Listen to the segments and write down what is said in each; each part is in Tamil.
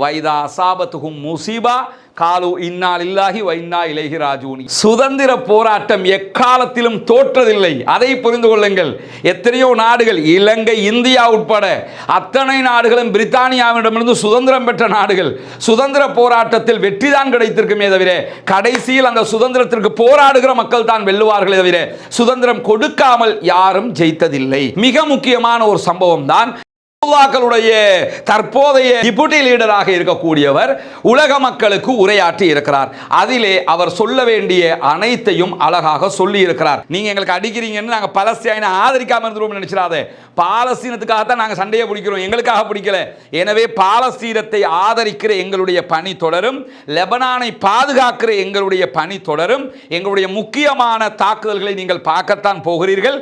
வைதா அசாபத்துகும் முசீபா காலு இன்னால் இல்லாகி வைன்னா இலகி ராஜூனி சுதந்திர போராட்டம் எக்காலத்திலும் தோற்றதில்லை அதை புரிந்து கொள்ளுங்கள் எத்தனையோ நாடுகள் இலங்கை இந்தியா உட்பட அத்தனை நாடுகளும் பிரித்தானியாவிடமிருந்து சுதந்திரம் பெற்ற நாடுகள் சுதந்திர போராட்டத்தில் வெற்றிதான் கிடைத்திருக்குமே தவிர கடைசியில் அந்த சுதந்திரத்திற்கு போராடுகிற மக்கள் தான் வெல்லுவார்களே தவிர சுதந்திரம் கொடுக்காமல் யாரும் ஜெயித்ததில்லை மிக முக்கியமான ஒரு சம்பவம் தான் ரசூலுல்லாஹ்களுடைய தற்போதைய டிபுட்டி லீடராக இருக்கக்கூடியவர் உலக மக்களுக்கு உரையாற்றி இருக்கிறார். அதிலே அவர் சொல்ல வேண்டிய அனைத்தையும் அழகாக சொல்லி இருக்கிறார். நீங்க எங்களுக்கு அடிக்கிறீங்கன்னு நாங்க பலஸ்தீனை ஆதரிக்காம இருந்துருவோம் நினைச்சிடாதே. பாலஸ்தீனத்துக்காகத்தான் நாங்க சண்டையை பிடிக்கிறோம். எங்களுக்காக பிடிக்கல. எனவே பாலஸ்தீனத்தை ஆதரிக்கிற எங்களுடைய பணி தொடரும். லெபனானை பாதுகாக்கிற எங்களுடைய பணி தொடரும். எங்களுடைய முக்கியமான தாக்குதல்களை நீங்கள் பார்க்கத்தான் போகிறீர்கள்.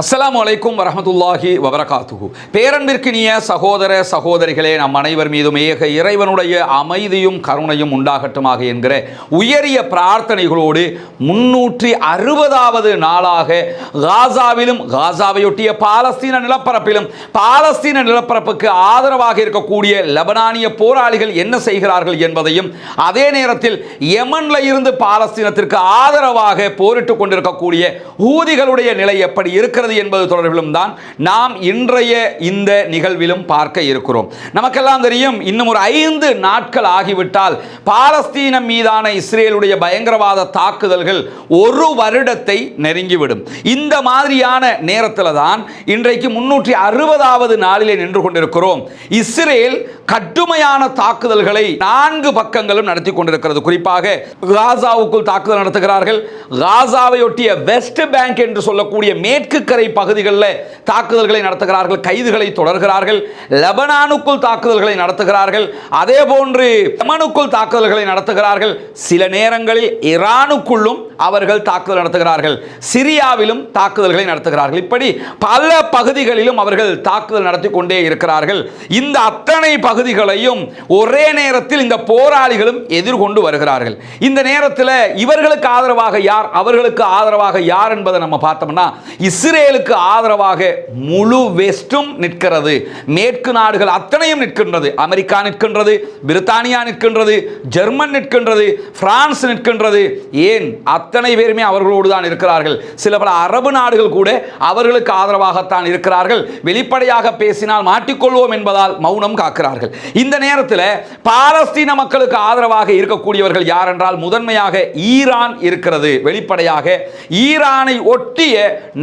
அஸ்லாம் வலைக்கும் வரமத்துல்லாஹி வபரகாத்துகு பேரன்பிற்கினிய சகோதர சகோதரிகளே நம் அனைவர் மீதும் ஏக இறைவனுடைய அமைதியும் கருணையும் உண்டாகட்டுமாக என்கிற உயரிய பிரார்த்தனைகளோடு முன்னூற்றி அறுபதாவது நாளாக காசாவிலும் காசாவையொட்டிய பாலஸ்தீன நிலப்பரப்பிலும் பாலஸ்தீன நிலப்பரப்புக்கு ஆதரவாக இருக்கக்கூடிய லெபனானிய போராளிகள் என்ன செய்கிறார்கள் என்பதையும் அதே நேரத்தில் யமன்ல இருந்து பாலஸ்தீனத்திற்கு ஆதரவாக போரிட்டுக் கொண்டிருக்கக்கூடிய ஊதிகளுடைய நிலை எப்படி இருக்கிறது இருக்கிறது என்பது தொடர்பிலும் தான் நாம் இன்றைய இந்த நிகழ்விலும் பார்க்க இருக்கிறோம். நமக்கெல்லாம் தெரியும் இன்னும் ஒரு ஐந்து நாட்கள் ஆகிவிட்டால் பாலஸ்தீனம் மீதான இஸ்ரேலுடைய பயங்கரவாத தாக்குதல்கள் ஒரு வருடத்தை நெருங்கிவிடும். இந்த மாதிரியான நேரத்தில் தான் இன்றைக்கு முன்னூற்றி அறுபதாவது நாளிலே நின்று கொண்டிருக்கிறோம். இஸ்ரேல் கடுமையான தாக்குதல்களை நான்கு பக்கங்களும் நடத்தி கொண்டிருக்கிறது. குறிப்பாக காசாவுக்குள் தாக்குதல் நடத்துகிறார்கள். காசாவையொட்டிய வெஸ்ட் பேங்க் என்று சொல்லக்கூடிய மேற்கு கரை கடற்கரை பகுதிகளில் தாக்குதல்களை நடத்துகிறார்கள் கைதுகளை தொடர்கிறார்கள் லெபனானுக்குள் தாக்குதல்களை நடத்துகிறார்கள் அதே போன்று யமனுக்குள் தாக்குதல்களை நடத்துகிறார்கள். சில நேரங்களில் ஈரானுக்குள்ளும் அவர்கள் தாக்குதல் நடத்துகிறார்கள் சிரியாவிலும் தாக்குதல்களை நடத்துகிறார்கள். இப்படி பல பகுதிகளிலும் அவர்கள் தாக்குதல் நடத்தி கொண்டே இருக்கிறார்கள். இந்த அத்தனை பகுதிகளையும் ஒரே நேரத்தில் இந்த போராளிகளும் எதிர்கொண்டு வருகிறார்கள். இந்த நேரத்தில் இவர்களுக்கு ஆதரவாக யார் அவர்களுக்கு ஆதரவாக யார் என்பதை நம்ம பார்த்தோம்னா இஸ்ரேல் இஸ்ரேலுக்கு ஆதரவாக முழு வெஸ்டும் நிற்கிறது. மேற்கு நாடுகள் அத்தனையும் நிற்கின்றது. அமெரிக்கா நிற்கின்றது பிரித்தானியா நிற்கின்றது ஜெர்மன் நிற்கின்றது பிரான்ஸ் நிற்கின்றது. ஏன்? அத்தனை பேருமே அவர்களோடு தான் இருக்கிறார்கள். சில பல அரபு நாடுகள் கூட அவர்களுக்கு ஆதரவாகத்தான் இருக்கிறார்கள். வெளிப்படையாக பேசினால் மாட்டிக்கொள்வோம் என்பதால் மௌனம் காக்கிறார்கள். இந்த நேரத்தில் பாலஸ்தீன மக்களுக்கு ஆதரவாக இருக்கக்கூடியவர்கள் யார் என்றால் முதன்மையாக ஈரான் இருக்கிறது. வெளிப்படையாக ஈரானை ஒட்டிய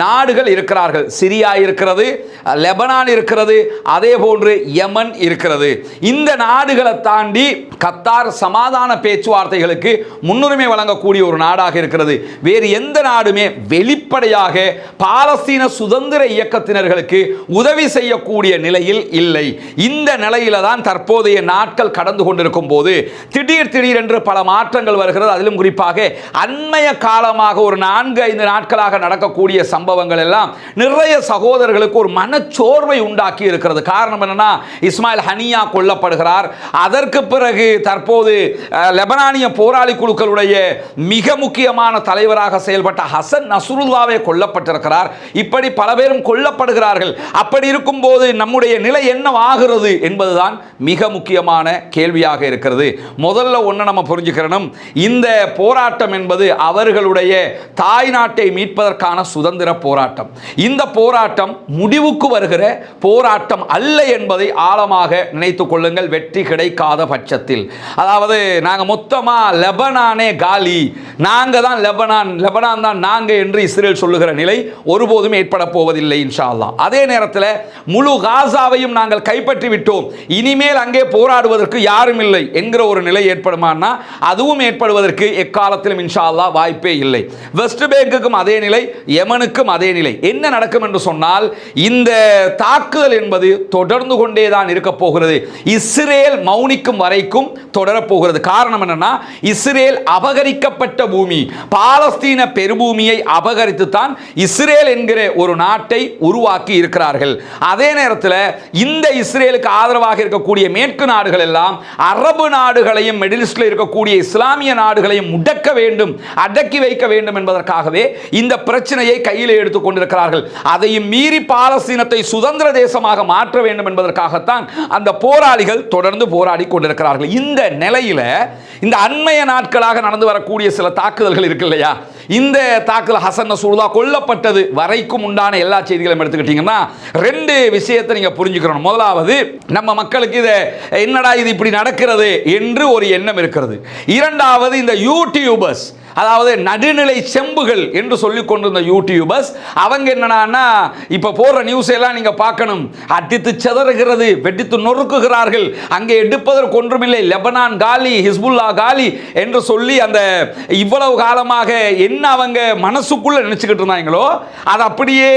நாடுகள் இருக்கிறார்கள். சிரியா இருக்கிறது லெபனான் இருக்கிறது அதே போன்று யமன் இருக்கிறது. இந்த நாடுகளை தாண்டி கத்தார் சமாதான பேச்சுவார்த்தைகளுக்கு முன்னுரிமை வழங்கக்கூடிய ஒரு நாடாக இருக்கிறது. வேறு எந்த நாடுமே வெளிப்படையாக பாலஸ்தீன சுதந்திர இயக்கத்தினர்களுக்கு உதவி செய்யக்கூடிய நிலையில் இல்லை. இந்த நிலையில தான் தற்போதைய நாட்கள் கடந்து கொண்டிருக்கும் போது திடீர் திடீரென்று பல மாற்றங்கள் வருகிறது. அதிலும் குறிப்பாக அண்மைய காலமாக ஒரு நான்கு ஐந்து நாட்களாக நடக்கக்கூடிய சம்பவங்கள் எல்லாம் நிறைய சகோதரர்களுக்கு ஒரு மனச்சோர்வை உண்டாக்கி இருக்கிறது. காரணம் என்னன்னா இஸ்மாயில் ஹனியா கொல்லப்படுகிறார். அதற்கு பிறகு தற்போது லெபனானிய போராளி குழுக்களுடைய மிக முக்கியமான தலைவராக செயல்பட்ட ஹசன் நசுருல்லாவே கொல்லப்பட்டிருக்கிறார். இப்படி பல பேரும் கொல்லப்படுகிறார்கள். அப்படி இருக்கும்போது நம்முடைய நிலை என்னவாகிறது என்பதுதான் மிக முக்கியமான கேள்வியாக இருக்கிறது. முதல்ல ஒன்று நம்ம புரிஞ்சுக்கிறணும். இந்த போராட்டம் என்பது அவர்களுடைய தாய் நாட்டை மீட்பதற்கான சுதந்திர போராட்டம். இந்த போராட்டம் முடிவுக்கு வருகிற போராட்டம் அல்ல என்பதை ஆழமாக நினைத்து கொள்ளுங்கள். வெற்றி கிடைக்காத பட்சத்தில். அதாவது நாங்கள் மொத்தமாக லெபனானே காலி. நாங்கள் தான் லெபனான். லெபனான் தான் நாங்கள் என்று இஸ்ரேல் சொல்லுகிற நிலை ஒருபோதும் ஏற்பட போவதில்லை இன்ஷா அதே நேரத்தில் முழு காசாவையும் நாங்கள் கைப்பற்றி விட்டோம். இனிமேல் அங்கே போராடுவதற்கு யாரும் இல்லை என்கிற ஒரு நிலை ஏற்படுமானா அதுவும் ஏற்படுவதற்கு எக்காலத்திலும் இன்ஷா வாய்ப்பே இல்லை. வெஸ்ட் பேங்குக்கும் அதே நிலை யமனுக்கும் அதே நிலை. என்ன நடக்கும் என்று சொன்னால் இந்த தாக்குதல் என்பது தொடர்ந்து கொண்டே தான் இருக்க போகிறது. இஸ்ரேல் மௌனிக்கும் வரைக்கும் தொடரப்போகிறது காரணம் என்னன்னா இஸ்ரேல் அபகரிக்கப்பட்ட பூமி பாலஸ்தீன பெருபூமியை அபகரித்து தான் இஸ்ரேல் என்கிற ஒரு நாட்டை உருவாக்கி இருக்கிறார்கள். அதே நேரத்தில் இந்த இஸ்ரேலுக்கு ஆதரவாக இருக்கக்கூடிய மேற்கு நாடுகள் எல்லாம் அரபு நாடுகளையும் மிடில் இருக்கக்கூடிய இஸ்லாமிய நாடுகளையும் முடக்க வேண்டும் அடக்கி வைக்க வேண்டும் என்பதற்காகவே இந்த பிரச்சனையை கையில் எடுத்துக் கொண்டிருக்கிறார்கள். அதையும் மீறி பாலஸ்தீனத்தை சுதந்திர தேசமாக மாற்ற வேண்டும் என்பதற்காகத்தான் அந்த போராளிகள் தொடர்ந்து போராடி கொண்டிருக்கிறார்கள். இந்த நிலையில இந்த அண்மைய நாட்களாக நடந்து வரக்கூடிய சில தாக்குதல்கள் இருக்கு இல்லையா? இந்த தாக்குதல் ஹசன் நசூல்லா கொல்லப்பட்டது வரைக்கும் உண்டான எல்லா செய்திகளும் எடுத்துக்கிட்டீங்கன்னா ரெண்டு விஷயத்தை நீங்கள் புரிஞ்சுக்கணும். முதலாவது நம்ம மக்களுக்கு இதை என்னடா இது இப்படி நடக்கிறது என்று ஒரு எண்ணம் இருக்கிறது. இரண்டாவது இந்த யூடியூபர்ஸ் அதாவது நடுநிலை செம்புகள் என்று சொல்லி கொண்டிருந்த யூடியூபர்ஸ் அவங்க என்னன்னா இப்போ போடுற நியூஸ் எல்லாம் நீங்கள் பார்க்கணும். அடித்து செதறுகிறது வெடித்து நொறுக்குகிறார்கள். அங்கே எடுப்பதற்கு ஒன்றுமில்லை. லெபனான் காலி ஹிஸ்புல்லா காலி என்று சொல்லி அந்த இவ்வளவு காலமாக என்ன அவங்க மனசுக்குள்ளே நினச்சிக்கிட்டு இருந்தாங்களோ அது அப்படியே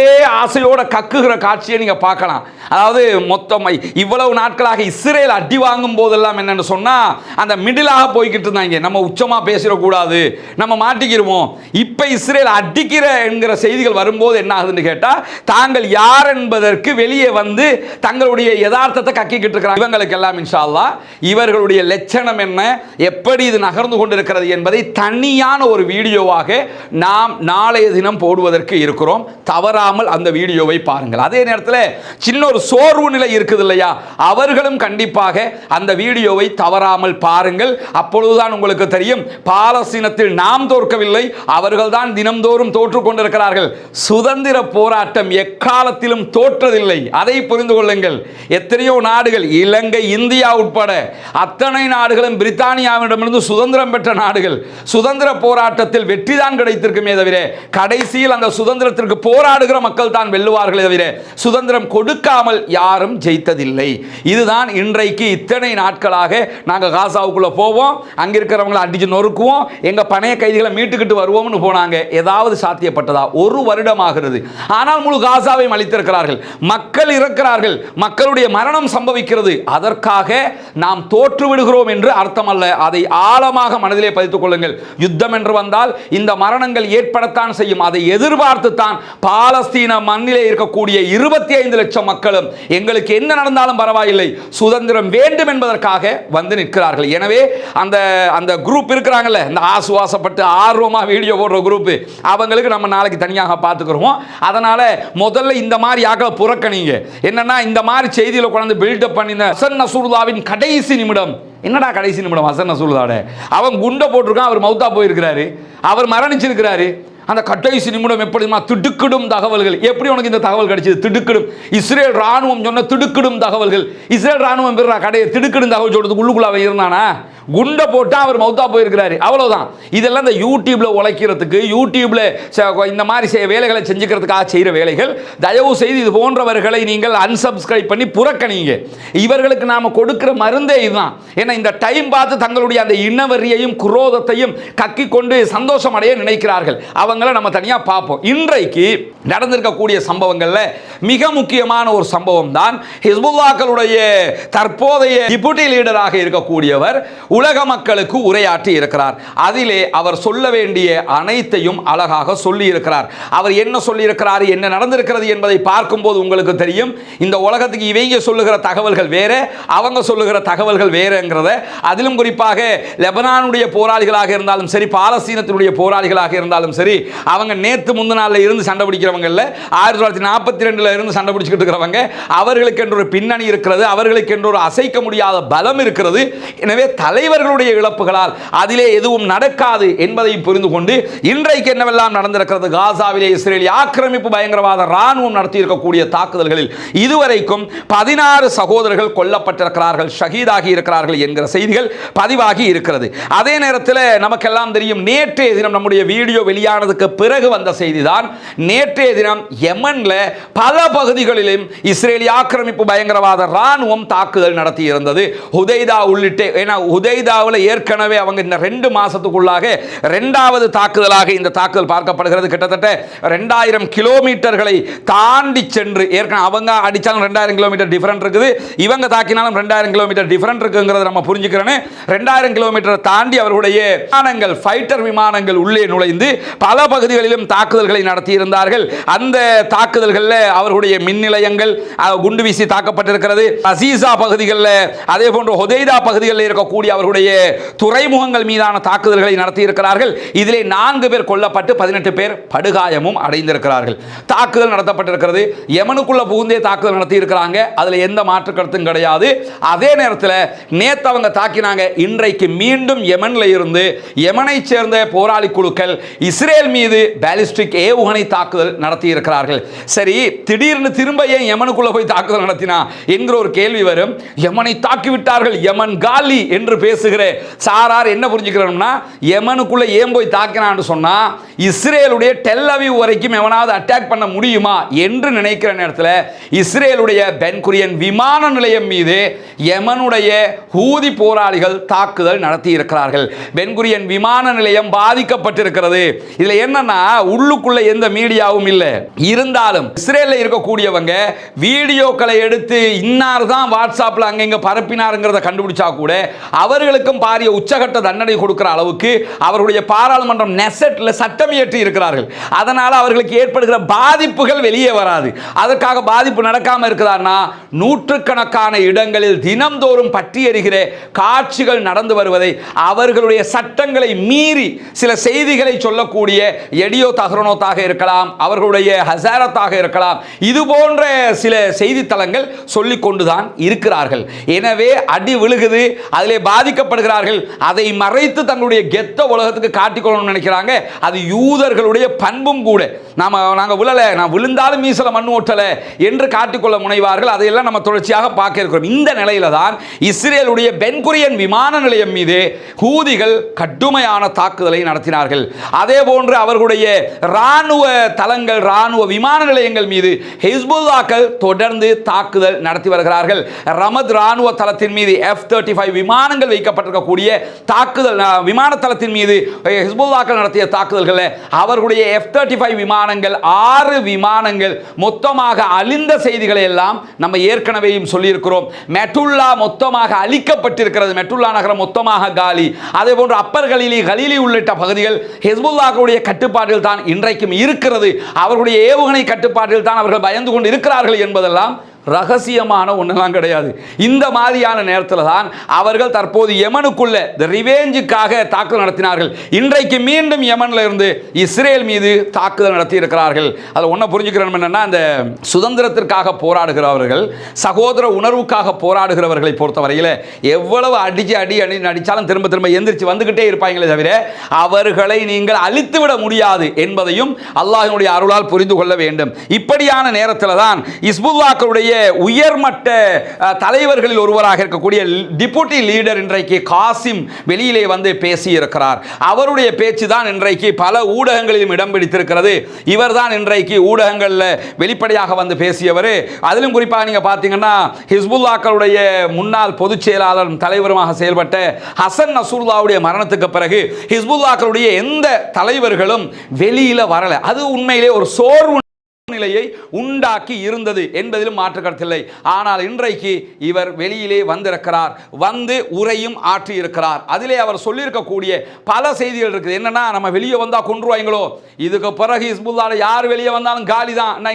ஆசையோட கக்குகிற காட்சியை நீங்கள் பார்க்கலாம். அதாவது மொத்தம் இவ்வளவு நாட்களாக இஸ்ரேல் அடி வாங்கும் போதெல்லாம் என்னென்னு சொன்னால் அந்த மிடிலாக போய்கிட்டு இருந்தாங்க. நம்ம உச்சமாக பேசிடக்கூடாது. நம்ம மாட்டிக்கிடுவோம் இப்ப இஸ்ரேல் அடிக்கிற என்கிற செய்திகள் வரும்போது என்ன ஆகுதுன்னு கேட்டால் தாங்கள் யார் என்பதற்கு வெளியே வந்து தங்களுடைய யதார்த்தத்தை கக்கிக்கிட்டு இருக்கிறாங்க. இவங்களுக்கு எல்லாம் இன்ஷால்லா இவர்களுடைய லட்சணம் என்ன? எப்படி இது நகர்ந்து கொண்டிருக்கிறது என்பதை தனியான ஒரு வீடியோவாக நாம் நாளைய தினம் போடுவதற்கு இருக்கிறோம். தவறாமல் அந்த வீடியோவை பாருங்கள். அதே நேரத்தில் சின்ன ஒரு சோர்வு நிலை இருக்குது இல்லையா? அவர்களும் கண்டிப்பாக அந்த வீடியோவை தவறாமல் பாருங்கள். அப்பொழுதுதான் உங்களுக்கு தெரியும் பாலஸ்தீனத்தில் நாம் தோற்கவில்லை. அவர்கள்தான் தினம்தோறும் தோற்றுக் கொண்டிருக்கிறார்கள். சுதந்திர போராட்டம் எக்காலத்திலும் தோற்றதில்லை. அதை புரிந்து கொள்ளுங்கள். எத்தனையோ நாடுகள் இலங்கை இந்தியா உட்பட அத்தனை நாடுகளும் பிரித்தானியாவிடமிருந்து சுதந்திரம் பெற்ற நாடுகள். சுதந்திர போராட்டத்தில் வெற்றி தான் கிடைத்திருக்குமே தவிர கடைசியில் அந்த சுதந்திரத்திற்கு போராடுகிற மக்கள் தான் வெல்லுவார்களே தவிர சுதந்திரம் கொடுக்காமல் யாரும் ஜெயித்ததில்லை. இதுதான் இன்றைக்கு இத்தனை நாட்களாக நாங்கள் காசாவுக்குள்ள போவோம். அங்க இருக்கிறவங்களை அடிச்சு நொறுக்குவோம். எங்க பணைய கைதிகளை மீட்டுக்கிட்டு வருவோம்னு போனாங்க. ஏதாவது சாத்தியப்பட்டதா? ஒரு வருடமாகிறது. ஆனால் முழு காசாவையும் அளித்திருக்கிறார்கள் மக்கள் இறக்கிறார்கள். மக்களுடைய மரணம் சம்பவிக்கிறது. அதற்காக நாம் தோற்று விடுகிறோம் என்று அர்த்தம் அல்ல அதை ஆழமாக மனதிலே பதித்துக் கொள்ளுங்கள். யுத்தம் என்று வந்தால் இந்த மரணங்கள் ஏற்படத்தான் செய்யும். அதை எதிர்பார்த்து தான் பாலஸ்தீன மண்ணிலே இருக்கக்கூடிய இருபத்தி ஐந்து லட்சம் மக்களும் எங்களுக்கு என்ன நடந்தாலும் பரவாயில்லை. சுதந்திரம் வேண்டும் என்பதற்காக வந்து நிற்கிறார்கள். எனவே அந்த அந்த குரூப் இருக்கிறாங்கல்ல இந்த ஆசுவாசப்பட்டு ஆர்வமாக வீடியோ போடுற குரூப்பு அவங்களுக்கு நம்ம நாளைக்கு தனியாக பார்த்துக்குருவோம். அதனால் முதல்ல இந்த மாதிரி ஆக்களை புறக்கணிங்க. என்னென்னா இந்த மாதிரி செய்தியில் கொண்டாந்து பில்டப் பண்ணின ஹசன் நசூர்தாவின் கடைசி நிமிடம். என்னடா கடைசி நிமிடம் ஹசன் நசூலுதாவோட அவன் குண்டை போட்டிருக்கான் அவர் மவுத்தா போயிருக்கிறாரு. அவர் மரணிச்சிருக்கிறாரு. அந்த கடைசி நிமிடம் எப்படிமா திடுக்கிடும் தகவல்கள். எப்படி உனக்கு இந்த தகவல் கிடைச்சது? திடுக்கிடும். இஸ்ரேல் ராணுவம் சொன்ன திடுக்கிடும் தகவல்கள். இஸ்ரேல் ராணுவம் பெற கடையை திடுக்கிடும் தகவல் சொல்றதுக்கு உள்ளுக்குள்ள அவன் இருந்தானா? குண்டை போட்டால் அவர் மௌத்தா போயிருக்கிறாரு. அவ்வளவுதான். இதெல்லாம் இந்த யூடியூப்ல உழைக்கிறதுக்கு யூடியூப்ல ச- இந்த மாதிரி செய்ய வேலைகளை செஞ்சுக்கிறதுக்காக செய்கிற வேலைகள். தயவு செய்து இது போன்றவர்களை நீங்கள் அன்சப்ஸ்கிரைப் பண்ணி புறக்கணிங்க இவர்களுக்கு நாம கொடுக்கிற மருந்தே இதுதான். ஏன்னா இந்த டைம் பார்த்து தங்களுடைய அந்த இனவெறியையும் குரோதத்தையும் கக்கி கொண்டு சந்தோஷம் அடைய நினைக்கிறார்கள். அவங்க அவங்கள நம்ம தனியாக பார்ப்போம். இன்றைக்கு நடந்திருக்கக்கூடிய சம்பவங்களில் மிக முக்கியமான ஒரு சம்பவம் தான் ஹிஸ்புல்லாக்களுடைய தற்போதைய டிபுட்டி லீடராக இருக்கக்கூடியவர் உலக மக்களுக்கு உரையாற்றி இருக்கிறார். அதிலே அவர் சொல்ல வேண்டிய அனைத்தையும் அழகாக சொல்லி இருக்கிறார் அவர் என்ன சொல்லியிருக்கிறார் என்ன நடந்திருக்கிறது என்பதை பார்க்கும்போது உங்களுக்கு தெரியும். இந்த உலகத்துக்கு இவங்க சொல்லுகிற தகவல்கள் வேற அவங்க சொல்லுகிற தகவல்கள் வேறுங்கிறத. அதிலும் குறிப்பாக லெபனானுடைய போராளிகளாக இருந்தாலும் சரி பாலஸ்தீனத்தினுடைய போராளிகளாக இருந்தாலும் சரி அவங்க நேற்று முந்தினால இருந்து சண்டை பிடிக்கிறவங்கல்ல ஆயிரத்தி தொள்ளாயிரத்தி நாற்பத்தி ரெண்டுல இருந்து சண்டை பிடிச்சிக்கிட்டு இருக்கிறவங்க அவர்களுக்கு என்று ஒரு பின்னணி இருக்கிறது அவர்களுக்கு என்று ஒரு அசைக்க முடியாத பலம் இருக்கிறது. எனவே தலைவர்களுடைய இழப்புகளால் அதிலே எதுவும் நடக்காது என்பதை புரிந்து கொண்டு இன்றைக்கு என்னவெல்லாம் நடந்திருக்கிறது? காசாவிலே இஸ்ரேலிய ஆக்கிரமிப்பு பயங்கரவாத ராணுவம் நடத்தியிருக்கக்கூடிய தாக்குதல்களில் இதுவரைக்கும் பதினாறு சகோதரர்கள் கொல்லப்பட்டிருக்கிறார்கள் ஷஹீதாகி இருக்கிறார்கள் என்கிற செய்திகள் பதிவாகி இருக்கிறது. அதே நேரத்தில் நமக்கெல்லாம் தெரியும் நேற்றைய தினம் நம்முடைய வீடியோ வெளியானது தாக்கினதுக்கு பிறகு வந்த செய்தி தான் நேற்றைய தினம் யமன்ல பல பகுதிகளிலும் இஸ்ரேலிய ஆக்கிரமிப்பு பயங்கரவாத இராணுவம் தாக்குதல் நடத்தி இருந்தது ஹுதைதா உள்ளிட்ட ஏன்னா ஹுதைதாவில் ஏற்கனவே அவங்க இந்த ரெண்டு மாதத்துக்குள்ளாக ரெண்டாவது தாக்குதலாக இந்த தாக்குதல் பார்க்கப்படுகிறது. கிட்டத்தட்ட ரெண்டாயிரம் கிலோமீட்டர்களை தாண்டி சென்று ஏற்கனவே அவங்க அடித்தாலும் ரெண்டாயிரம் கிலோமீட்டர் டிஃபரெண்ட் இருக்குது. இவங்க தாக்கினாலும் ரெண்டாயிரம் கிலோமீட்டர் டிஃபரெண்ட் இருக்குங்கிறத நம்ம புரிஞ்சுக்கிறேன்னு. ரெண்டாயிரம் கிலோமீட்டர் தாண்டி அவர்களுடைய விமானங்கள் ஃபைட்டர் விமானங்கள் உள்ளே நுழைந்து பல பல பகுதிகளிலும் தாக்குதல்களை நடத்தியிருந்தார்கள். அந்த தாக்குதல்களில் அவர்களுடைய மின் நிலையங்கள் குண்டு வீசி தாக்கப்பட்டிருக்கிறது. அசீசா பகுதிகளில் அதே போன்று ஹொதைதா பகுதிகளில் இருக்கக்கூடிய அவர்களுடைய துறைமுகங்கள் மீதான தாக்குதல்களை நடத்தியிருக்கிறார்கள். இதிலே நான்கு பேர் கொல்லப்பட்டு பதினெட்டு பேர் படுகாயமும் அடைந்திருக்கிறார்கள். தாக்குதல் நடத்தப்பட்டிருக்கிறது. யமனுக்குள்ள புகுந்தே தாக்குதல் நடத்தியிருக்கிறாங்க. அதில் எந்த மாற்று கருத்தும் கிடையாது. அதே நேரத்தில் நேத்து அவங்க தாக்கினாங்க. இன்றைக்கு மீண்டும் யமன்ல இருந்து யமனை சேர்ந்த போராளி குழுக்கள் இஸ்ரேல் மீது பேலிஸ்டிக் ஏவுகணை தாக்குதல் நடத்தி இருக்கிறார்கள் சரி திடீர்னு திரும்ப ஏன் யமனுக்குள்ள போய் தாக்குதல் நடத்தினா? என்கிற ஒரு கேள்வி வரும். யமனை தாக்கிவிட்டார்கள் யமன் காலி என்று பேசுகிற சாரார் என்ன புரிஞ்சுக்கிறோம்னா யமனுக்குள்ள ஏன் போய் தாக்கினான்னு சொன்னா இஸ்ரேலுடைய டெல்லவி வரைக்கும் எவனாவது அட்டாக் பண்ண முடியுமா என்று நினைக்கிற நேரத்தில் இஸ்ரேலுடைய பென்குரியன் விமான நிலையம் மீது யமனுடைய ஹூதி போராளிகள் தாக்குதல் நடத்தி இருக்கிறார்கள் பென்குரியன் விமான நிலையம் பாதிக்கப்பட்டிருக்கிறது. இதில் என்னன்னா உள்ளுக்குள்ள எந்த மீடியாவும் இல்லை. இருந்தாலும் இஸ்ரேலில் இருக்கக்கூடியவங்க வீடியோக்களை எடுத்து இன்னார் தான் வாட்ஸ்அப்ல அங்கங்க பரப்பினாருங்கிறத கண்டுபிடிச்சா கூட அவர்களுக்கும் பாரிய உச்சகட்ட தண்டனை கொடுக்கிற அளவுக்கு அவருடைய பாராளுமன்றம் நெசட்டில் சட்டம் இயற்றி இருக்கிறார்கள். அதனால் அவர்களுக்கு ஏற்படுகிற பாதிப்புகள் வெளியே வராது. அதற்காக பாதிப்பு நடக்காமல் இருக்குதான்னா நூற்றுக்கணக்கான இடங்களில் தினம்தோறும் பற்றி எறிகிற காட்சிகள் நடந்து வருவதை அவர்களுடைய சட்டங்களை மீறி சில செய்திகளை சொல்லக்கூடிய எடியோ தகரனோத்தாக இருக்கலாம் அவர்களுடைய ஹசாரத்தாக இருக்கலாம். இது போன்ற சில செய்தித்தலங்கள் சொல்லி கொண்டுதான் இருக்கிறார்கள். எனவே அடி விழுகுது அதிலே பாதிக்கப்படுகிறார்கள். அதை மறைத்து தங்களுடைய கெத்த உலகத்துக்கு காட்டிக்கொள்ளணும்னு நினைக்கிறாங்க. அது யூதர்களுடைய பண்பும் கூட. நாம் நாங்கள் விழலை நான் விழுந்தாலும் மீசல மண் ஓட்டலை என்று காட்டிக்கொள்ள முனைவார்கள். அதையெல்லாம் நம்ம தொடர்ச்சியாக பார்க்க இருக்கிறோம். இந்த நிலையில தான் இஸ்ரேலுடைய பென்குரியன் விமான நிலையம் மீது ஹூதிகள் கடுமையான தாக்குதலை நடத்தினார்கள். அதே போன்று அவர்களுடைய ராணுவ தளங்கள் ராணுவ விமான நிலையங்கள் மீது ஹிஸ்புல்லாக்கள் தொடர்ந்து தாக்குதல் நடத்தி வருகிறார்கள். ரமத் ராணுவ தளத்தின் மீது எஃப் தேர்ட்டி ஃபைவ் விமானங்கள் வைக்கப்பட்டிருக்கக்கூடிய தாக்குதல் விமான தளத்தின் மீது ஹிஸ்புல்லாக்கள் நடத்திய தாக்குதல்களில் அவர்களுடைய எஃப் தேர்ட்டி ஃபைவ் விமானங்கள் ஆறு விமானங்கள் மொத்தமாக அழிந்த செய்திகளை எல்லாம் நம்ம ஏற்கனவேயும் சொல்லியிருக்கிறோம். மெட்டுல்லா மொத்தமாக அழிக்கப்பட்டிருக்கிறது. மெட்டுல்லா நகரம் மொத்தமாக காலி. அதே போன்று அப்பர் கலிலி கலிலி உள்ளிட்ட பகுதிகள் ஹிஸ்புல்லாக்களுடைய கட்டுப்பாட்டில் தான் இன்றைக்கும் இருக்கிறது. அவர்களுடைய ஏவுகணை கட்டுப்பாட்டில் தான் அவர்கள் பயந்து கொண்டு இருக்கிறார்கள் என்பதெல்லாம் ரகசியமான ஒன்றெல்லாம் கிடையாது. இந்த மாதிரியான நேரத்தில் தான் அவர்கள் தற்போது யமனுக்குள்ள இந்த ரிவேஞ்சுக்காக தாக்குதல் நடத்தினார்கள். இன்றைக்கு மீண்டும் யமனில் இருந்து இஸ்ரேல் மீது தாக்குதல் நடத்தி இருக்கிறார்கள் அதில் ஒன்றை புரிஞ்சுக்கிறோம் என்னன்னா அந்த சுதந்திரத்திற்காக போராடுகிறவர்கள் சகோதர உணர்வுக்காக போராடுகிறவர்களை பொறுத்தவரையில் எவ்வளவு அடிச்சு அடி அடி அடித்தாலும் திரும்ப திரும்ப எந்திரிச்சு வந்துக்கிட்டே இருப்பாங்களே தவிர அவர்களை நீங்கள் அழித்துவிட முடியாது என்பதையும் அல்லாஹினுடைய அருளால் புரிந்து கொள்ள வேண்டும். இப்படியான நேரத்தில் தான் இஸ்புல்லாக்களுடைய உயர்மட்ட தலைவர்களில் ஒருவராக இருக்கக்கூடிய டிபுட்டி லீடர் இன்றைக்கு காசிம் வெளியிலே வந்து பேசியிருக்கிறார். அவருடைய பேச்சு தான் இன்றைக்கு பல ஊடகங்களிலும் இடம் பிடித்திருக்கிறது. இவர்தான் இன்றைக்கு ஊடகங்களில் வெளிப்படையாக வந்து பேசியவர். அதிலும் குறிப்பாக நீங்கள் பார்த்தீங்கன்னா ஹிஸ்புல்லாக்களுடைய முன்னாள் பொதுச் செயலாளரும் தலைவருமாக செயல்பட்ட ஹசன் நசூல்லாவுடைய மரணத்துக்கு பிறகு ஹிஸ்புல்லாக்களுடைய எந்த தலைவர்களும் வெளியில் வரலை. அது உண்மையிலே ஒரு சோர்வு நிலையை உண்டாக்கி இருந்தது என்பதிலும் மாற்று கருத்தில்லை. ஆனால் இன்றைக்கு இவர் வெளியிலே வந்திருக்கிறார். வந்து உரையும் ஆற்றி இருக்கிறார் அதிலே அவர் சொல்லியிருக்கக்கூடிய பல செய்திகள் இருக்குது. என்னன்னா நம்ம வெளியே வந்தால் கொன்றுவாங்களோ இதுக்கு பிறகு ஹிஸ்புல்லால யார் வெளியே வந்தாலும் காலி தான்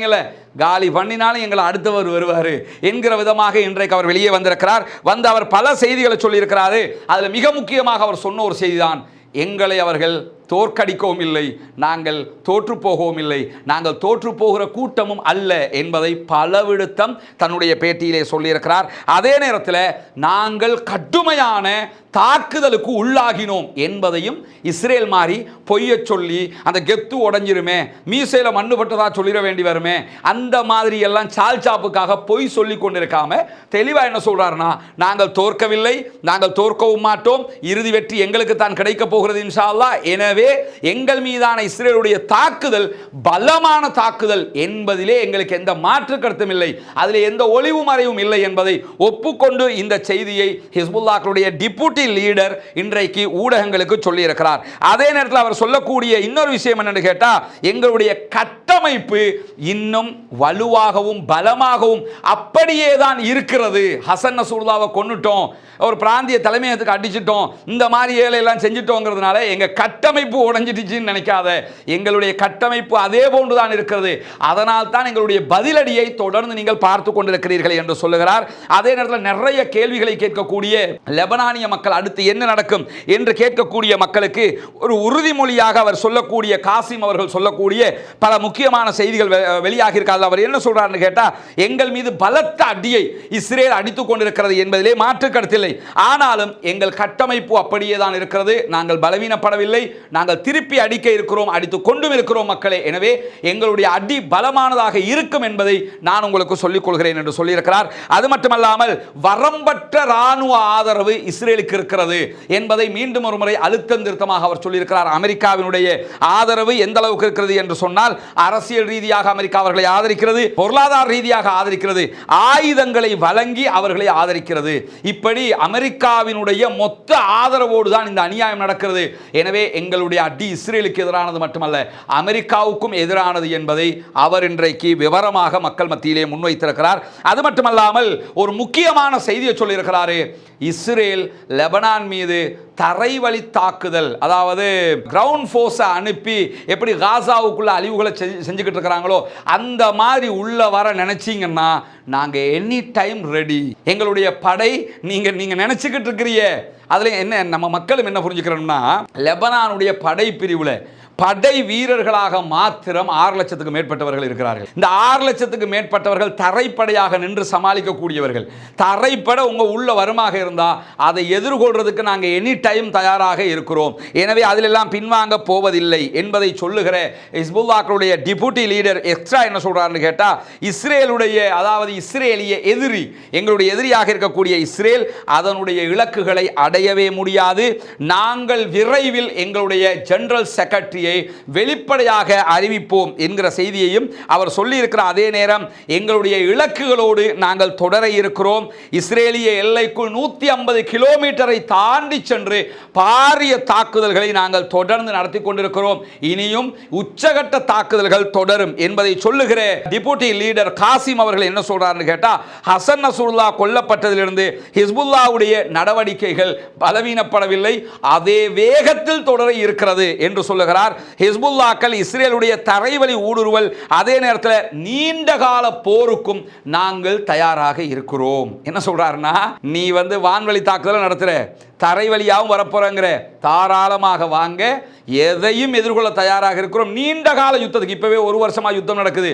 காலி பண்ணினாலும் எங்களை அடுத்தவர் வருவார் என்கிற விதமாக இன்றைக்கு அவர் வெளியே வந்திருக்கிறார். வந்து அவர் பல செய்திகளை சொல்லியிருக்கிறாரு. அதில் மிக முக்கியமாக அவர் சொன்ன ஒரு செய்தி தான் எங்களை அவர்கள் தோற்கடிக்கவும் இல்லை. நாங்கள் தோற்று போகவும் இல்லை. நாங்கள் தோற்று போகிற கூட்டமும் அல்ல என்பதை பலவிடுத்தம் தன்னுடைய பேட்டியிலே சொல்லியிருக்கிறார். அதே நேரத்தில் நாங்கள் கடுமையான தாக்குதலுக்கு உள்ளாகினோம் என்பதையும் இஸ்ரேல் மாதிரி பொய்யச் சொல்லி அந்த கெத்து உடஞ்சிருமே மீசையில் மண்ணுபட்டதாக சொல்லிட வேண்டி வருமே அந்த மாதிரி எல்லாம் சால் சாப்புக்காக பொய் சொல்லி கொண்டிருக்காம தெளிவாக என்ன சொல்கிறாருன்னா நாங்கள் தோற்கவில்லை நாங்கள் தோற்கவும் மாட்டோம் இறுதி வெற்றி எங்களுக்கு தான் கிடைக்க போகிறது இன்ஷால்லா எனவே எனவே எங்கள் மீதான இஸ்ரேலுடைய தாக்குதல் பலமான தாக்குதல் என்பதிலே எங்களுக்கு எந்த மாற்று கருத்தும் இல்லை. அதில் எந்த ஒளிவு மறைவும் இல்லை என்பதை ஒப்புக்கொண்டு இந்த செய்தியை ஹிஸ்புல்லாக்களுடைய டிப்யூட்டி லீடர் இன்றைக்கு ஊடகங்களுக்கு சொல்லியிருக்கிறார். அதே நேரத்தில் அவர் சொல்லக்கூடிய இன்னொரு விஷயம் என்னன்னு கேட்டா எங்களுடைய கட்டமைப்பு இன்னும் வலுவாகவும் பலமாகவும் அப்படியே தான் இருக்கிறது. ஹசன் நசூர்லாவை கொன்னுட்டோம். ஒரு பிராந்திய தலைமையகத்துக்கு அடிச்சிட்டோம். இந்த மாதிரி ஏழையெல்லாம் செஞ்சிட்டோங்கிறதுனால எங்க கட்டமைப்பு உடைஞ்சிடுச்சுன்னு நினைக்காத. எங்களுடைய கட்டமைப்பு அதே போன்று தான் இருக்கிறது. அதனால் தான் எங்களுடைய பதிலடியை தொடர்ந்து நீங்கள் பார்த்து கொண்டிருக்கிறீர்கள் என்று சொல்லுகிறார். அதே நேரத்தில் நிறைய கேள்விகளை கேட்கக்கூடிய லெபனானிய மக்கள் அடுத்து என்ன நடக்கும் என்று கேட்கக்கூடிய மக்களுக்கு ஒரு உறுதிமொழியாக அவர் சொல்லக்கூடிய காசிம் அவர்கள் சொல்லக்கூடிய பல முக்கியமான செய்திகள் வெ- வெளியாகி இருக்காது அவர் என்ன சொல்றாருன்னு கேட்டா எங்கள் மீது பலத்த அடியை இஸ்ரேல் அடித்துக் கொண்டிருக்கிறது என்பதிலே மாற்று கருத்தில்லை. ஆனாலும் எங்கள் கட்டமைப்பு அப்படியே தான் இருக்கிறது. நாங்கள் பலவீனப்படவில்லை. நாங்கள் திருப்பி அடிக்க இருக்கிறோம் அடித்து கொண்டும் இருக்கிறோம் மக்களே. எனவே எங்களுடைய அடி பலமானதாக இருக்கும் என்பதை நான் உங்களுக்கு சொல்லிக் கொள்கிறேன் என்று சொல்லியிருக்கிறார். அது மட்டுமல்லாமல் வரம்பற்ற இராணுவ ஆதரவு இஸ்ரேலுக்கு இருக்கிறது என்பதை மீண்டும் ஒரு முறை அழுத்தம் திருத்தமாக அவர் சொல்லியிருக்கிறார். அமெரிக்காவினுடைய ஆதரவு எந்த அளவுக்கு இருக்கிறது என்று சொன்னால் அரசியல் ரீதியாக அமெரிக்கா அவர்களை ஆதரிக்கிறது பொருளாதார ரீதியாக ஆதரிக்கிறது ஆயுதங்களை வழங்கி அவர்களை ஆதரிக்கிறது. இப்படி அமெரிக்காவினுடைய மொத்த ஆதரவோடு தான் இந்த அநியாயம் நடக்கிறது. எனவே எங்களுடைய அடி இஸ்ரேலுக்கு எதிரானது மட்டுமல்ல அமெரிக்காவுக்கும் எதிரானது என்பதை அவர் இன்றைக்கு விவரமாக மக்கள் மத்தியிலே முன்வைத்திருக்கிறார். அது மட்டுமல்லாமல் ஒரு முக்கியமான செய்தியை சொல்லியிருக்கிறாரு. இஸ்ரேல் லெபனான் மீது தரைவழி தாக்குதல் அதாவது கிரவுண்ட் ஃபோர்ஸை அனுப்பி எப்படி காசாவுக்குள்ள அழிவுகளை செஞ்சு- செஞ்சுக்கிட்டு இருக்கிறாங்களோ அந்த மாதிரி உள்ள வர நினைச்சிங்கன்னா நாங்கள் எனி டைம் ரெடி எங்களுடைய படை நீங்கள் நீங்கள் நினச்சிக்கிட்டு இருக்கிறீ அதில் என்ன நம்ம மக்களும் என்ன புரிஞ்சுக்கிறோம்னா லெபனானுடைய படை பிரிவில் படை வீரர்களாக மாத்திரம் ஆறு லட்சத்துக்கு மேற்பட்டவர்கள் இருக்கிறார்கள். இந்த ஆறு லட்சத்துக்கு மேற்பட்டவர்கள் தரைப்படையாக நின்று சமாளிக்கக்கூடியவர்கள். தரைப்பட உங்கள் உள்ள வருமாக இருந்தால் அதை எதிர்கொள்றதுக்கு நாங்கள் எனி டைம் தயாராக இருக்கிறோம். எனவே அதிலெல்லாம் பின்வாங்க போவதில்லை என்பதை சொல்லுகிற இஸ்புல்லாக்களுடைய டிபுட்டி லீடர் எக்ஸ்ட்ரா என்ன சொல்கிறாருன்னு கேட்டால் இஸ்ரேலுடைய அதாவது இஸ்ரேலிய எதிரி எங்களுடைய எதிரியாக இருக்கக்கூடிய இஸ்ரேல் அதனுடைய இலக்குகளை அடையவே முடியாது. நாங்கள் விரைவில் எங்களுடைய ஜெனரல் செய்தியை வெளிப்படையாக அறிவிப்போம் என்கிற செய்தியையும் அவர் சொல்லியிருக்கிற அதே நேரம் எங்களுடைய இலக்குகளோடு நாங்கள் தொடர இருக்கிறோம். இஸ்ரேலிய எல்லைக்குள் நூற்றி ஐம்பது கிலோமீட்டரை தாண்டி சென்று பாரிய தாக்குதல்களை நாங்கள் தொடர்ந்து நடத்தி கொண்டிருக்கிறோம். இனியும் உச்சகட்ட தாக்குதல்கள் தொடரும் என்பதை சொல்லுகிற டிபுட்டி லீடர் காசிம் அவர்கள் என்ன சொல்றாருன்னு கேட்டா ஹசன் நசூல்லா கொல்லப்பட்டதிலிருந்து ஹிஸ்புல்லாவுடைய நடவடிக்கைகள் பலவீனப்படவில்லை அதே வேகத்தில் தொடர இருக்கிறது என்று சொல்லுகிறார். ஹிஸ்புல்லாக்கள் இஸ்ரேலுடைய தரைவழி ஊடுருவல் அதே நேரத்தில் நீண்ட கால போருக்கும் நாங்கள் தயாராக இருக்கிறோம். என்ன சொல்றாருன்னா நீ வந்து வான்வழி தாக்குதல் நடத்துற தரை வழியாகவும் வரப்போகிறோங்கிற தாராளமாக வாங்க. எதையும் எதிர்கொள்ள தயாராக இருக்கிறோம். நீண்ட கால யுத்தத்துக்கு இப்போவே ஒரு வருஷமாக யுத்தம் நடக்குது.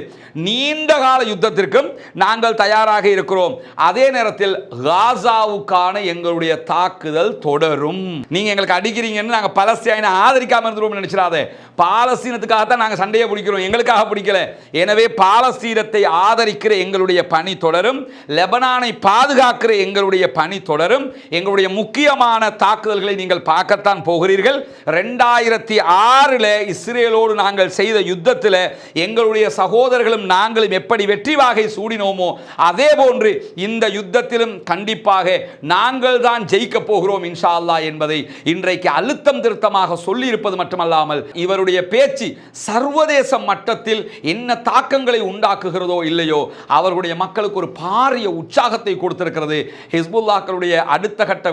நீண்ட கால யுத்தத்திற்கும் நாங்கள் தயாராக இருக்கிறோம். அதே நேரத்தில் காசாவுக்கான எங்களுடைய தாக்குதல் தொடரும். நீங்கள் எங்களுக்கு அடிக்கிறீங்கன்னு நாங்கள் பலஸ்தீனை ஆதரிக்காமல் இருந்துருவோம் நினச்சிடாத. பாலஸ்தீனத்துக்காக தான் நாங்கள் சண்டையை பிடிக்கிறோம். எங்களுக்காக பிடிக்கல. எனவே பாலஸ்தீனத்தை ஆதரிக்கிற எங்களுடைய பணி தொடரும். லெபனானை பாதுகாக்கிற எங்களுடைய பணி தொடரும். எங்களுடைய முக்கியமான தாக்குதல்களை நீங்கள் பார்க்கத்தான் போகிறீர்கள். ரெண்டாயிரத்தி ஆறில் இஸ்ரேலோடு நாங்கள் செய்த யுத்தத்தில் எங்களுடைய சகோதரர்களும் நாங்களும் எப்படி வெற்றி வாகை சூடினோமோ அதே போன்று இந்த யுத்தத்திலும் கண்டிப்பாக நாங்கள் தான் ஜெயிக்க போகிறோம் இன்ஷா அல்லாஹ் என்பதை இன்றைக்கு அழுத்தம் திருத்தமாக சொல்லியிருப்பது மட்டுமல்லாமல் இவருடைய பேச்சு சர்வதேச மட்டத்தில் என்ன தாக்கங்களை உண்டாக்குகிறதோ இல்லையோ அவர்களுடைய மக்களுக்கு ஒரு பாரிய உற்சாகத்தை கொடுத்திருக்கிறது. ஹிஸ்புல்லாக்களுடைய அடுத்த கட்ட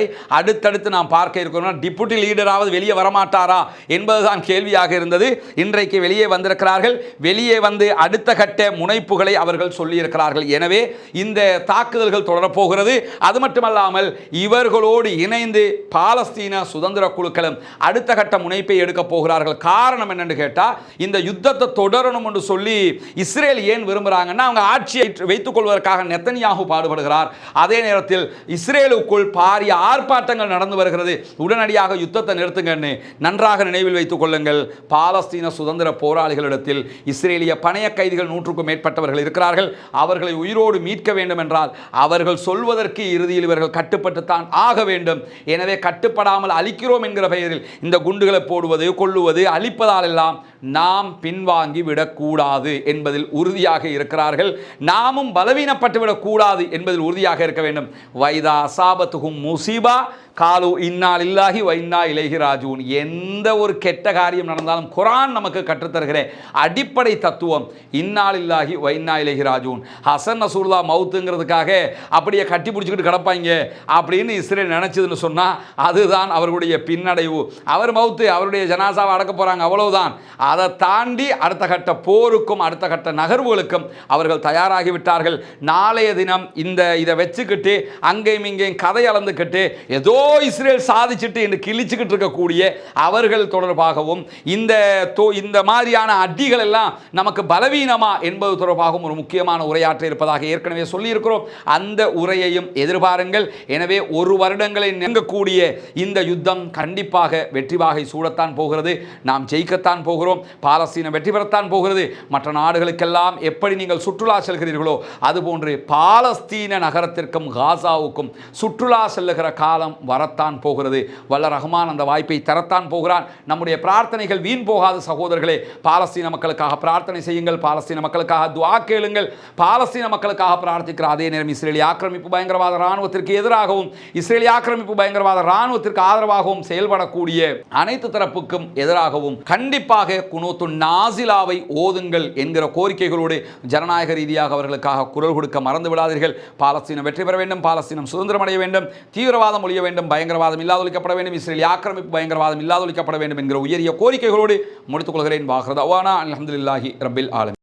வரை அடுத்தடுத்து நாம் பார்க்க இருக்கிறோம். டிப்யூட்டி லீடராவது வெளியே வரமாட்டாரா என்பதுதான் கேள்வியாக இருந்தது. இன்றைக்கு வெளியே வந்திருக்கிறார்கள். வெளியே வந்து அடுத்த கட்ட முனைப்புகளை அவர்கள் சொல்லியிருக்கிறார்கள். எனவே இந்த தாக்குதல்கள் தொடரப்போகிறது. அது மட்டுமல்லாமல் இவர்களோடு இணைந்து பாலஸ்தீன சுதந்திர குழுக்களும் அடுத்த கட்ட முனைப்பை எடுக்கப் போகிறார்கள். காரணம் என்னென்னு கேட்டால் இந்த யுத்தத்தை தொடரணும் என்று சொல்லி இஸ்ரேல் ஏன் விரும்புகிறாங்கன்னா அவங்க ஆட்சியை வைத்துக் கொள்வதற்காக நெத்தனியாக பாடுபடுகிறார். அதே நேரத்தில் இஸ்ரேலுக்குள் பாரிய ஆர்ப்பாட்டங்கள் நடந்து வருகிறது. உடனடியாக யுத்தத்தை நிறுத்துங்கன்னு நன்றாக நினைவில் வைத்துக் கொள்ளுங்கள். பாலஸ்தீன சுதந்திர போராளிகளிடத்தில் இஸ்ரேலிய பணைய கைதிகள் நூற்றுக்கும் மேற்பட்டவர்கள் இருக்கிறார்கள். அவர்களை உயிரோடு மீட்க வேண்டும் என்றால் அவர்கள் சொல்வதற்கு இறுதியில் இவர்கள் கட்டுப்பட்டுத்தான் ஆக வேண்டும். எனவே கட்டுப்படாமல் அழிக்கிறோம் என்கிற பெயரில் இந்த குண்டுகளை போடுவது கொள்ளுவது அழிப்பதால் எல்லாம் நாம் பின்வாங்கி விடக்கூடாது என்பதில் உறுதியாக இருக்கிறார்கள். நாமும் பலவீனப்பட்டு விடக்கூடாது என்பதில் உறுதியாக இருக்க வேண்டும். வைதா சாபத்துகும் முசீபா. காலு இன்னால் இல்லாஹி வைந்தா இலகி ராஜூன் எந்த ஒரு கெட்ட காரியம் நடந்தாலும் குரான் நமக்கு கற்றுத்தருகிற. அடிப்படை தத்துவம் இன்னால் இல்லாகி வைந்தா இலகி ராஜூன் ஹசன் நசூர்லா மவுத்துங்கிறதுக்காக அப்படியே கட்டி பிடிச்சிக்கிட்டு கிடப்பாங்க அப்படின்னு இஸ்ரேல் நினச்சதுன்னு சொன்னால் அதுதான் அவர்களுடைய பின்னடைவு. அவர் மவுத்து அவருடைய ஜனாசாவை அடக்க போகிறாங்க அவ்வளவுதான். அதை தாண்டி அடுத்த கட்ட போருக்கும் அடுத்த கட்ட நகர்வுகளுக்கும் அவர்கள் தயாராகிவிட்டார்கள். நாளைய தினம் இந்த இதை வச்சுக்கிட்டு அங்கேயும் இங்கேயும் கதை அளந்துக்கிட்டு ஏதோ இஸ்ரேல் சாதிச்சுட்டு என்று கிழிச்சுக்கிட்டு இருக்கக்கூடிய அவர்கள் தொடர்பாகவும் இந்த தோ- இந்த மாதிரியான அடிகள் எல்லாம் நமக்கு பலவீனமா என்பது தொடர்பாகவும் ஒரு முக்கியமான உரையாற்ற இருப்பதாக ஏற்கனவே சொல்லியிருக்கிறோம். அந்த உரையையும் எதிர்பாருங்கள். எனவே ஒரு வருடங்களை நெருங்கக்கூடிய இந்த யுத்தம் கண்டிப்பாக வெற்றி வாகை சூடத்தான் போகிறது. நாம் ஜெயிக்கத்தான் போகிறோம். பாலஸ்தீனம் வெற்றி பெறத்தான் போகிறது. மற்ற நாடுகளுக்கெல்லாம் எப்படி நீங்கள் சுற்றுலா செல்கிறீர்களோ அதுபோன்று பாலஸ்தீன நகரத்திற்கும் காசாவுக்கும் சுற்றுலா செல்லுகிற காலம் வரத்தான் போகிறது. வல்ல ரஹ்மான் அந்த வாய்ப்பை தரத்தான் போகிறான். நம்முடைய பிரார்த்தனைகள் வீண் போகாத சகோதரர்களே. பாலஸ்தீன மக்களுக்காக பிரார்த்தனை செய்யுங்கள். பாலஸ்தீன மக்களுக்காக துவா கேளுங்கள். பாலஸ்தீன மக்களுக்காக பிரார்த்திக்கிற அதே நேரம் இஸ்ரேலிய ஆக்கிரமிப்பு பயங்கரவாத இராணுவத்திற்கு எதிராகவும் இஸ்ரேலிய ஆக்கிரமிப்பு பயங்கரவாத இராணுவத்திற்கு ஆதரவாகவும் செயல்படக்கூடிய அனைத்து தரப்புக்கும் எதிராகவும் கண்டிப்பாக குனூத்து நாசிலாவை ஓதுங்கள் என்கிற கோரிக்கைகளோடு ஜனநாயக ரீதியாக அவர்களுக்காக குரல் கொடுக்க மறந்து விடாதீர்கள். பாலஸ்தீனம் வெற்றி பெற வேண்டும் பாலஸ்தீனம் சுதந்திரம் அடைய வேண்டும் தீவிரவாதம் ஒழிய வேண்டும் பயங்கரவாதம் இல்லாதொழிக்கப்பட வேண்டும் இஸ்ரேல் ஆக்கிரமிப்பு பயங்கரவாதம் இல்லாதொழிக்கப்பட வேண்டும் என்கிற உயரிய கோரிக்கைகளோடு முடித்துக் கொள்கிறேன். வாஹ்ரதாவானா அலமதுல்லாஹி ரபில் ஆலம்